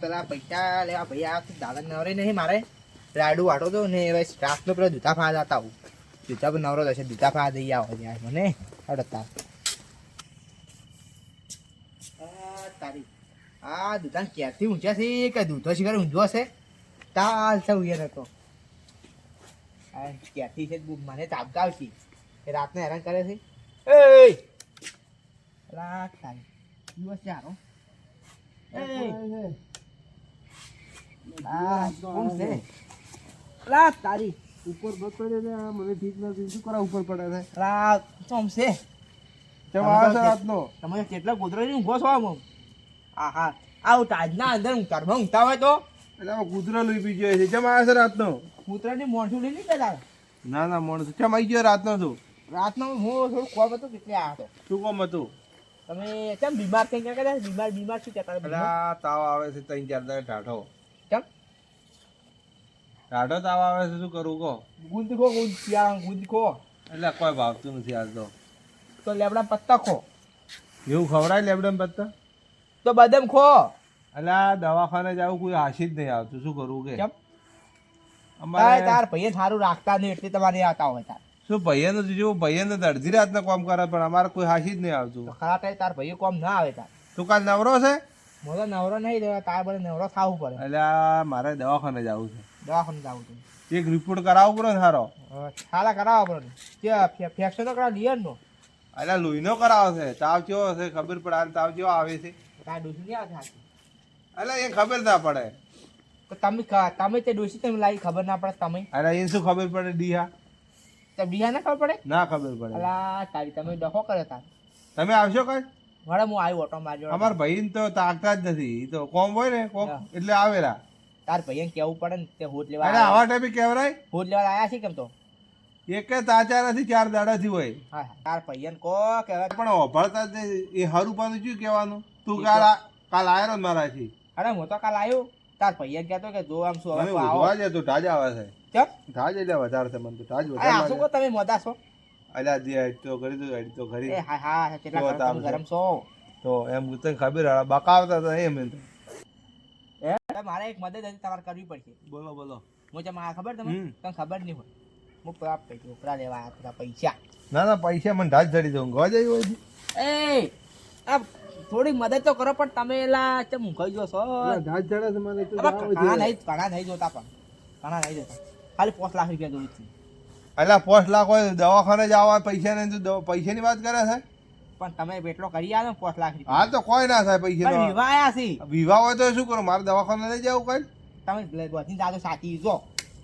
પેલા પૈસા લેવા ભાઈ આ દાદા નવરે નહીં મારે. રાડુ વાટો તો ને હવે સ્ટાફનો પેલા જૂતા ફા જતા આવું. જૂતા પર નવરો થશે, જૂતા ફા દઈ આવો ત્યાં મને અડતા આ દુકાન ક્યાંથી ઊંચા છે? કે દૂધો શિકાર ઊંધો હશે? તાલ છે ઉયર હતો ક્યાંથી છે? મને તાપગાવ છે એ રાતને હેરાન કરે છે. એ! રાત તારી દિવસ છે લા તારી ઉપર બતાડે ને આ મને ઠીક નથી શું કરા ઉપર પડે છે લા કોમ છે કેમ આવે છે રાતનો તમે કેટલા ગોદરો ની ઊંઘો છો આમ હા હા આવું તાજના અંદર ઊંઘતારમાં ઊંઘતા હોય તો એટલે કૂતરો લઈ પી ગયો છે કેમ આવે છે રાતનો કૂતરાની મોણસું. લઈ નહીં પેલા ના ના માણસ કેમ આવી ગયો રાતનો? તું રાતનો હું થોડું કોમ હતું કેટલે આ હતો. શું કોમ હતું? તમે કેમ બીમાર થઈ ગયા કદાચ? બીમાર બીમાર શું કહેતા એટલે આ તાવ આવે છે ત્રણ ચાર દાડે ઢાઢો. કેમ? ઢાઢો તાવ આવે છે શું કરવું કહો? ગુંદ ખો ગુંદ શિયાળા ગુંદ ખો. એટલે કોઈ ભાવતું નથી આજ તો. તો લેબડા પત્તા ખો. એવું ખવડાય લેબડા પત્તા? તો બદામ ખો. એટલે દવાખાને જાવ કોઈ હાસી જ નહીં આવતું. શું કરવું કે? કેમ? અમારે તાર ભાઈએ સારું રાખતા નહીં એટલે તમારે આવતા હોય તાર. શું ભાઈઓને જેવું ભાઈઓને તો અડધી રાતના કામ કરે પણ અમારે કોઈ હાસી જ નહીં આવતું. ખાતા તાર ભાઈ કોમ ના આવે તાર. તું કાલ નવરો છે? મોટો નવરો નહીં દેવા તાર બધે નવરો થવું પડે. એટલે મારે દવાખાને જવું છે. દવાખાને જવું તું એક રિપોર્ટ કરાવવો પડે ને સારો સારા કરાવો પડે કે ફેક્શન તો કરાવ લિયર નો. એટલે લોહીનો કરાવો છે. તાવ કેવો હશે ખબર પડે અને તાવ કેવો આવે છે? તાર ડોસી નહીં આવે. એટલે એ ખબર ના પડે. તો તમે તમે તે ડોસી તમે લાવી? ખબર ના પડે તમે? અરે એ શું ખબર પડે ડીહા? તો બીજા ના ખબર પડે? ના ખબર પડે. અલા તારી તમે ડખો કરે તાર. તમે આવશો કઈ? વડે હું આવ્યો ઓટો મારજો અમાર ભાઈ તો તાકતા જ નથી. તો કોમ હોય ને કોમ. એટલે આવેલા. તાર ભાઈને કેવું પડે ને તે હોટ લેવા અરે આવા ટાઈમે કેવરાય? હોટ લેવા આયા છે કેમ તો? એક તાચા નથી ચાર દાડાથી હોય. હા. તાર ભાઈને કો કહેવાય. પણ ઓભળતા જ. એ હરું પાનું શું કહેવાનું? તું કાલ કાલ આયરો ને મારાથી. અરે હું તો કાલ આવ્યો તાર ભાઈએ કહેતો કે જો આમ શું હવે આવો આજે તો ઢાજ આવે છે. ચમ? ઢાજ એટલે વધારે છે મને તો ઢાજ વધારે આ શું તમે મોદા છો? અલ્યા હેડ તો કરી દો હેડ તો એ હા હા કેટલા ગરમ છો. તો એમ તને ખબર હવે બકાવતા તો એમ એમ તો. મારે એક મદદ હતી તમારે કરવી પડશે. બોલો બોલો. હું જે મારા ખબર તમે. તમને ખબર નહીં હોય. હું પેલા પૈ- ઉપરા લેવા પૈસા. ના ના પૈસા મને ઢાજ ધરી દઉં ગવા જાય હોય એ આ થોડી મદદ તો કરો પણ તમે એલા ચમ ઊંઘાઈ જો છો? ઘણા નહીં ઘણા નહીં જોતા પણ. ઘણા નહીં જોતા. ખાલી પાંચ લાખ રૂપિયા જોઈ છે. એટલે પોસ્ટ લાખ હોય દવાખાને જવા પૈસા ને તું પૈસાની વાત કરે છે? પણ તમે એટલો કરી ને પાંચ લાખ રૂપિયા. હા તો કોઈ ના થાય પૈસા વિવાહ આયા છે. વિવાહ હોય તો શું કરો? મારે દવાખાને લઈ જવું કઈ તમે બધી દાદો સાચી જો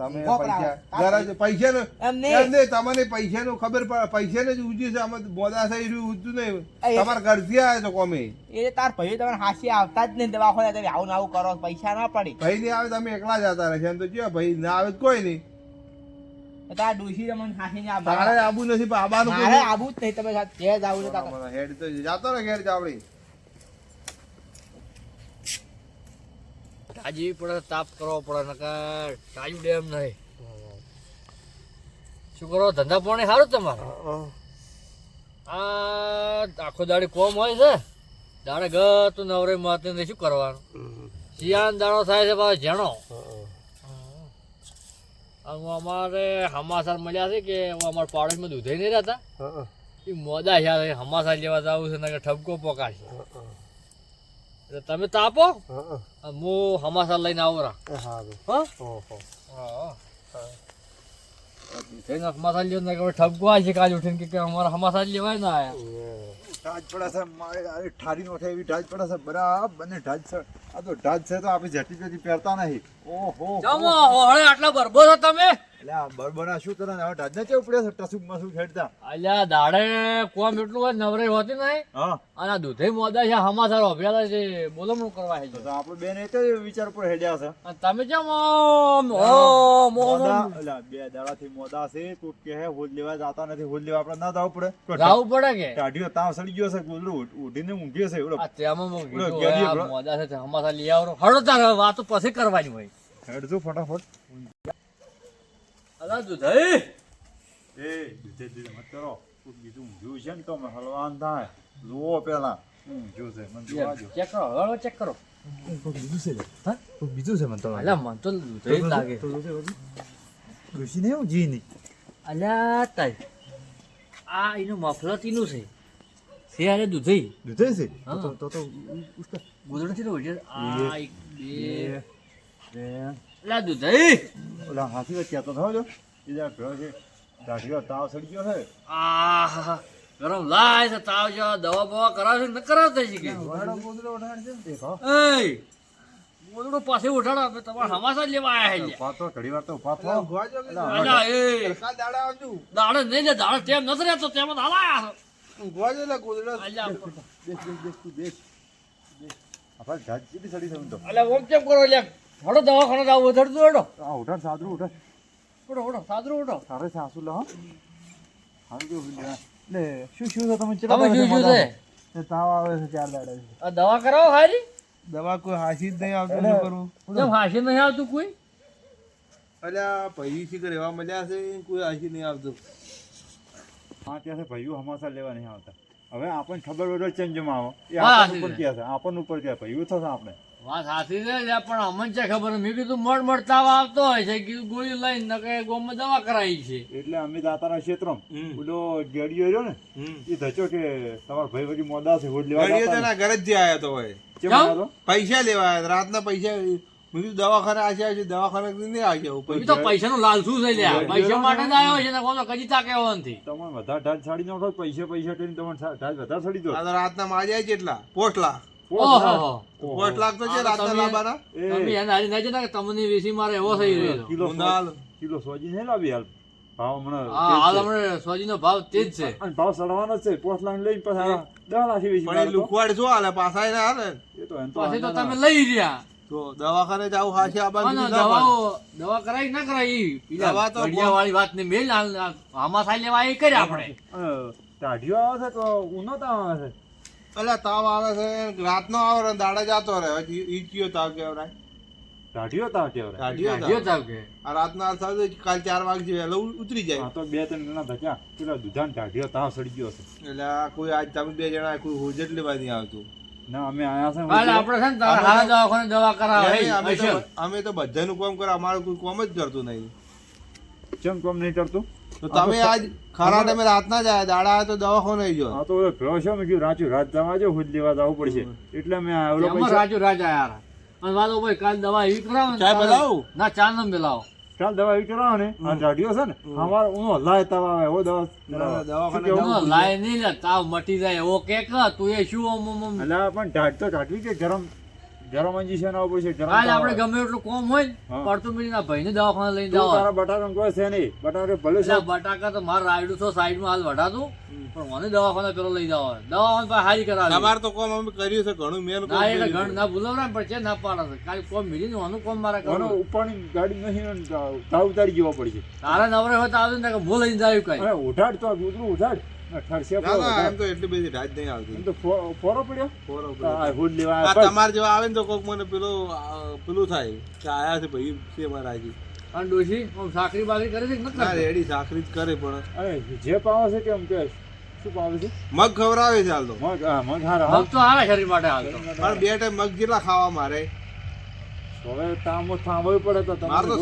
તમે પૈસા કરાવો. પૈસા નું એમ નહીં. એમ નહીં તમને પૈસા નું ખબર પડે. પૈસા ને જ ઊંચી છે. આમાં મોદા થઈ રહ્યું ઊંચું નહીં. તમારા ઘરથી આવે તો કોમે? એ તાર ભાઈ તમારે હાસી આવતા જ નહીં દવાખાને તમે આવું ને આવું કરો પૈસા ના પડે. ભાઈ નહીં આવે તમે એકલા જતા રહેશે. એમ તો કયો ભાઈ ના આવે કોઈ નહીં. તાર તમને હાસી ને આબુ નથી આબાનું મારે જ નહીં. તમે જે જ આવું છે તાર- નહીં. હેડ તો જાતો ને ઘેર ચાવડી. તાજી પડે તાપ કરવો પડે નકર તાજું ડેમ નહીં. શું કરો ધંધા પાણી સારું તમારે? આ આખો દાડી કોમ હોય છે? દાડે ગતું નવરે માતે નહીં શું કરવાનું? શિયાન દાડો થાય છે પાછો જેણો અમારે હમાસાર મળ્યા છે કે અમારા પાડોશમાં દૂધે નહીં રહેતા. એ મોદા છે હમાસાર લેવા જવું છે નકર ઠપકો પોકાશે એટલે તમે તાપો હું. હમાસા લઈને આવું રા. ને કે ઠપકો આવે છે કાજ ઉઠીને કે અમારા હમાસા લેવાય ના આયા. ઢાજ પડે છે મારે અરે ઠારી નો એવી ઢાજ પડે છે બરાબર ને ઢાજ છે. આ તો ઢાજ છે તો આપણે જટી જટી પહેરતા નહીં. ઓહો. જમો હવે આટલા બરબો છો તમે? એટલે આ શું કરે હવે ઢાજ કેવું પડે છે? ટસુક મસુક હેડતા અલ્યા દાડે કોમ એટલું હોય નવરે હોતી નહીં. હા. અને દૂધે મોદા છે હમાસર અભ્યાલા છે બોલમણું કરવા છે તો તો આપણે બેન એક જ વિચાર ઉપર હેડ્યા છે. તમે કેમ ઓમ ઓમ ઓમ મોદા ઓમ એટલે બે દાડાથી મોદા છે તું કે હે હોજ લેવા જાતા નથી હોજ લેવા આપણે ના જવું પડે. જાવું પડે કે? ટાઢીઓ તાવ સડી ગયો છે કુદરું ઉઠીને ઊંઘ્યો છે એવડો તેમાં મોદા છે લઈ આવરો. હળો તારે વાતો પછી કરવાની હોય. હેડજો ફટાફટ. અલા દુધાઈ એ દુધે દુધે મત કરો બીજું ઊંઘ્યું છે ને તમે હલવાન થાય જુઓ પેલા ઊંઘ્યું છે મને જોવા. ચેક કરો હળો ચેક કરો બીજું છે હા? બીજું છે મને તો મને તો દૂધઈ જ લાગે. ડોશી નહીં જી નહીં. તાઈ આ એનું મફલતીનું છે છે અરે દૂધઈ દૂધે છે હા. તો તો તો છે ને. આ એક બે અલ્યા દૂધઈ ઓલા હાથી વચ્ચે તો થયો છો એ જરા ભેળો છે દાઢીઓ તાવ સડી ગયો છે. આ ગરમ લાય છે તાવ જો દવા બવા કરાવશે ન કરાવતા છે કે ગોદડો ઓઢાડે છે ને. તે એય ગોદડું પાસે ઉઠાડો આપણે તમારા હમાસા જ લેવા આયા છે. પાતો ઘડી વાર તો ઊભા થો. અલા, અલા, એ. દાડા આવજો. દાડે નહીં ને દાડે તેમ નથી રહેતો તેમ જ હાલાયા ઊંઘવા જો લે ગોદડો. અલ્યા બેસ બેસ બેસ તું. આપણે જેટલી સડી છે તો. અલ્યા ઓમ કેમ કરો એટલે હડો દવાખાને જાવ વધારતું હડો. આ ઉઠાડ સાદરું ઉઠાડ ઉઠો ઉઠો સાદરું ઉઠો તારે સાસુ લો હાલ જો લે શું શું છે તમે તમે શું શું છે? તે તાવ આવે છે ચાર દાડે આ દવા કરાવો હારી? દવા કોઈ હાસી જ નહીં આવતું શું કરું? કેમ હાસી નહીં આવતું કોઈ? અલ્યા ભાઈ શી કરે એવા મજા છે કોઈ હાસી નહીં આવતું. હા ત્યાં ભાઈઓ હમાસા લેવા નહીં આવતા. હવે આપણને ખબર હોય ચેન્જમાં આવો એ હા, આપણને ઉપર ક્યાં છે આપણને ઉપર ક્યાં ભાઈઓ થશે આપણે. વાત સાચી છે પણ અમને છે ખબર? મેં કીધું મળ મળ તાવ આવતો હોય છે કીધું ગોળી લઈને નકે ગોમાં દવા કરાવી છે. એટલે અમે દાતાના ક્ષેત્રમાં. હમ. ગેડીયો રહ્યો ને એ ધચો કે તમાર ભાઈ વળી મોદા છે હોડ લેવા ગેડીયો તેના ઘરે જ આવ્યો તો હોય? પૈસા લેવા આવ્યા રાતના પૈસા મેં કીધું દવાખાને આ છે આ છે દવાખાને નહીં આવી એ તો પૈસાનું લાલસુ છે લ્યા. પૈસા માટે જ આવ્યો છે ને કોનો કદી તાકે નથી. તમારે વધારે ઢાલ છાડી નાખો પૈસા પૈસા કરીને તમારે ઢાલ વધારે છાડી દો. રાતના માજ્યા કેટલા? પોસ્ટ લાખ. છે તમે- એને હારી નાખી ને કે તમને વેસી મારે એવો થઈ રહ્યો. કિલો કિલો સોજી નહીં લાવી હાલ? ભાવ હમણાં હાલ હમણાં સોજીનો ભાવ તેજ છે. અને ભાવ સડવાનો છે. પોસ્ટ લાઈન લઈને પછી દસ લાખ વેચી પણ એ મારે તો. લુખવાડ શું હાલે પાછા એને હાલે. એ તો પછી તો તમે લઈ રહ્યા. તો દવાખાને જાવ હાશે આ બાજુ અને દવાઓ દવા કરાવી ના કરાવી દવા તો ઘડિયા વાળી વાત ને મેલ આમાં થાય લેવા એ કર્યા આપણે. આવે છે તો ઉનો આવે છે? અલ્યા તાવ આવે છે. રાતનો આવે ને દાડે જાતો રહે. ઈચ્યો તાવ કેવરાય દાઢીઓ તાવ કાઢ્યો ગાડીઓ તાવ. તાવ કે? આ રાતના સાવ કાલ ચાર વાગે વહેલો ઉતરી જાય. તો બે ત્રણ જણા બચ્યા પેલા દુધાન દાઢીઓ તાવ સડી ગયો છે. એટલે આ કોઈ આજ તમે બે જણા કોઈ હોજટ લેવા નહીં આવતું. ના અમે આયા છે છે દવા કરાવે અમે તો અમે તો બધાનું કામ કરે અમારું કોઈ કામ જ કરતું નહીં. ચમ કોમ નહીં કરતું? તો તમે આજ ખરા તમે રાતના જ આયા દાડા આયા તો દવાખાને આવી જાઓ. આ તો ઓલો ભેળો છે મેં કીધું રાજુ રાત દવા જો હુદ લેવા જવું પડશે. એટલે મેં ઓલો પૈસા રાજુ રાજ યાર અને વાલો ભાઈ કાલ દવા એવી કરાવો ચા ચાય ના ચા ન મિલાવો કાલ દવા એવી કરાવો ને આ દાઢીઓ છે ને અમાર ઉનો લાય તાવ આવે એવો દવા દવાખાને લાય નહીં લે તાવ મટી જાય એવો કે કે તું એ શું ઓમ ઓમ. એટલે પણ ઢાઢ તો ઢાઢવી કે ગરમ? આપણે ગમે એટલું કોમ હોય ને. પડતું મિલી ભાઈને દવાખાને લઈને તું તારા બટાકા કોઈ છે નહીં. બટાકા ભલે છે. બટાકા તો મારે રાયડું તો સાઈડમાં હાલ વઢાતું. પણ મને દવાખાના પેલો લઈ જાવ દવાખાને પાસે હારી કરાવી. તમારે તો કોમ અમે કર્યું છે ઘણું મેન ના એટલે ઘણ ના ભૂલવરા ને પણ છે ના પાડે છે. કાલે કોમ મિલી આનું કોમ મારે કોનો કરવું. ઉપરની ગાડી નહીં ને તાવ ઉતારી જવો પડશે. તારે નવરે હોય તો આવજો ને કે હું લઈને જાવ કઈ. ઉઠાડ તો ઉઠાડ. ના, ઠરશે ના પડો, ના ઉઠાડ. એમ તો એટલી બધી રાત નહીં એમ આવતી તો ફો- ફોરો પડ્યો? બરોબર. આ હુડ લેવા આ આવ્યા. તમારે જેવા આવે ને તો કોક મને પેલું પેલું થાય કે આયા છે ભાઈ છે મારા અને ડોશી આમ સાકરી બાકરી કરે છે કે ન રેડી સાખરી જ કરે પણ. અરે જે પાવે છે કેમ કે શું પાવે છે? મગ ખવરાવે છે હાલ તો. મગ હા મગ હારા મગ તો હારા શરીર માટે હાલતો પણ બે ટાઈમ મગ કેટલા ખાવા મારે. તો હવે તાંબો થાંભવી પડે તો તમારે તો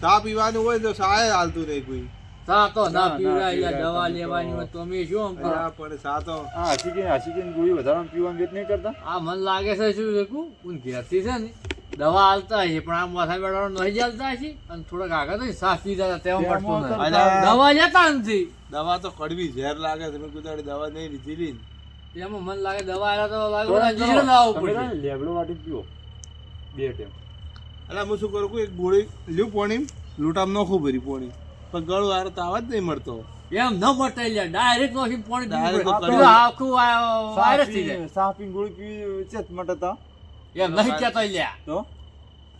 સા પીવાનું હોય ને તો સાય હાલતું નહીં કોઈ. સા તો ના પીવડાય દવા લેવાની હોય તો અમે શું આમ પણ સા તો આ હસીકીને હસીકીને ગોળી વધારામાં પીવાનું વેત નહીં કરતા? આ મન લાગે છે શું છે કુ? ઘેરથી છે ને દવા હાલતા છે પણ આ માથા બેડાનો નહીં ચાલતા છે અને થોડાક આગળ તો સાફ પીતા તેમાં તેમાં પડતું તો નહીં. અલ્યા, દવા લેતા નથી. દવા તો કડવી ઝેર લાગે તમે કુદાડી દવા નહીં લીધેલી. એમાં મન લાગે દવા આવ્યા તો લાગે કરો, લાવવું ને લેબડો વાટી પીવો. બે ટાઈમ. એટલે હું શું કરું એક ગોળી લ્યું પોણી લૂંટામ નોખું ભરી પોણી. પણ ગળું હારે તો આવા જ નહીં મળતો. એમ ન મટાઈ ડાયરેક્ટ નોખી પાણી પેલું આખું વાયરસ થઈ જાય. સાફ ગોળી ચેત મટતા એમ નહીં કહેતા લ્યા. તો?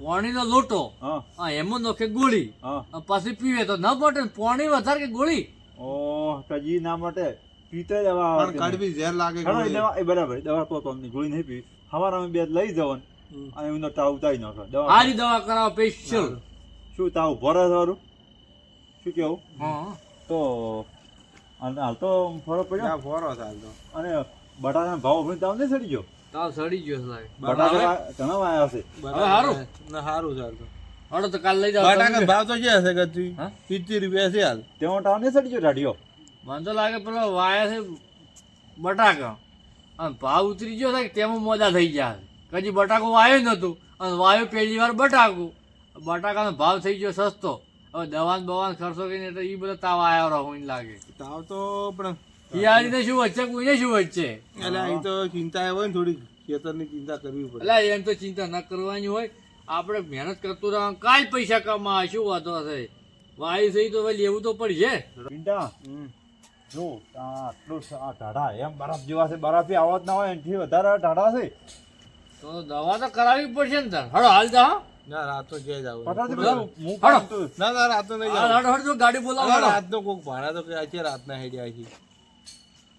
પાણીનો લોટો. હા. એમાં નોખે ગોળી. હા. પછી પીવે તો ન મટે ને પાણી વધારે કે ગોળી? ઓહ તજી ના મટે. પીતે દવા કડવી ઝેર લાગે એ ગોળી. દવા એ બરાબર દવા તો તમને ગોળી નહીં પી હવાર અમે બે લઈ જવાનું. અને એનો તાવ ઉતારી નાખો. દવા સારી દવા કરાવો સ્પેશિયલ શું તાવ ભરે સારું શું કેવું? હા. તો અને હાલ તો ફરક પડ્યો. ફોરો હાલ તો. અને બટાકા ભાવ ભણી તાવ નહીં સડી ગયો? તાવ સડી ગયો સાહેબ. બટાકા ઘણા વાયા છે હવે સારું ના સારું ચાલ તો. હડો તો કાલ લઈ જાવ બટાકા ભાવ તો છે હશે હા? સિત્તેર રૂપિયા છે હાલ. તેમાં ટાવ નહીં સડી ગયો ઢાઢિયો મને તો લાગે પેલો વાયા છે બટાકા. અને ભાવ ઉતરી ગયો થાય તેમાં મોજા થઈ ગયા કદી બટાકો વાયો નહોતું. અને વાયો પહેલી વાર બટાકું. બટાકાનો ભાવ થઈ ગયો સસ્તો. હવે દવાન બવાન ખર્ચો કરીને એટલે એ બધા તાવ આવ્યો રહો મને લાગે. તાવ તો પણ હિયાળીને શું વચ્ચે કોઈને શું વચ્ચે? એટલે અહીં તો ચિંતા હોય ને થોડી ખેતરની ચિંતા કરવી પડે. એટલે એમ તો ચિંતા ન કરવાની હોય. આપણે મહેનત કરતું રહેવાનું. કાલ પૈસા કમા શું વાંધો છે વાયુ થઈ તો હવે લેવું તો પડશે. પિંડા જો આટલું આ ઢાઢા એમ બરફ જેવા છે બરફી આવત ના હોય એનાથી વધારે ઢાઢા છે. તો દવા તો કરાવવી પડશે ને તાર. હળો હાલ જા હો. ના રાત તો ક્યાંય જાવ પટાથી બોલો. બધું? મું હાલો. પાડતું. ના ના રાત નહીં હાલ જાવ હળો હળો ગાડી બોલાવો. હળો. કોક ભાડા તો કયા છે રાતના હેડ્યા છે.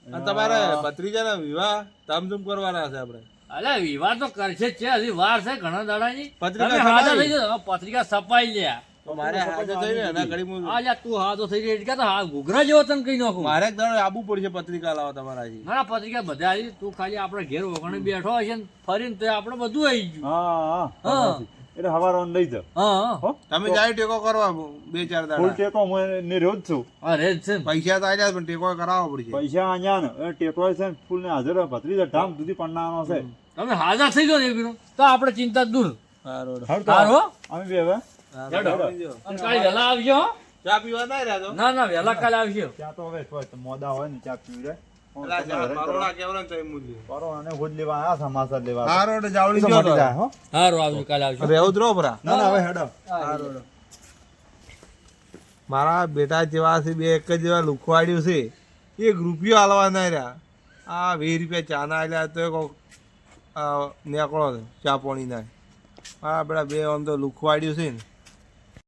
અને તમારે ભત્રીજાના વિવાહ ધામધૂમ કરવાના છે આપણે. અલ્યા વિવાહ તો કરશે જ છે. હજી વાર છે ઘણા દાડાની. પત્રિકા હાજર થઈ જાઓ. પત્રિકા છપાઈ લ્યા મારે હાજર થઈ ને એના ઘડી હું- આ તું હાથો થઈ એટલે તો હા ઘૂઘરા જેવો તને કઈ નાખું. મારે દાડો આબુ પડશે પત્રિકા લાવવા તમારા હજી. ના પત્રિકા બધા આવી. તું ખાલી આપણે ઘેર વગણે બેઠો હશે ને ફરીને તો આપણે બધું આવી ગયું. હા એટલે હવારો લઈ જાવ હા હા. હો? તમે જાય ટેકો કરવા બે ચાર ફૂલ ટેકો હું ને રોજ છું. અરે છે પૈસા તો આવ્યા પણ ટેકો કરાવવો પડશે. પૈસા અહીંયા ને ટેકો છે ને ફૂલ ને હાજર હોય. ભત્રીજા ધામ સુધી પડનારનો છે. તમે હાજર થઈ જાઓ ને એક તો આપણે ચિંતા દૂર. સારો હારું. તો હારું અમે બે હવે. કાલે વહેલા આવજો ચા પીવા ના રહ્યા તો? ના ના વહેલા કાલે આવજો. ત્યાં તો હવે મોદા હોય ને ચા પીવું રે. મારા બેટા જેવા છે બે એક જ જેવા લુખવાડ્યું છે. એક રૂપિયો હાલવાના રહ્યા. આ વીસ રૂપિયા ચાના આલ્યા તો કોક નેકળો ચા પાણી ના મારા બેટા બે આમ તો લુખવાડ્યું છે ને.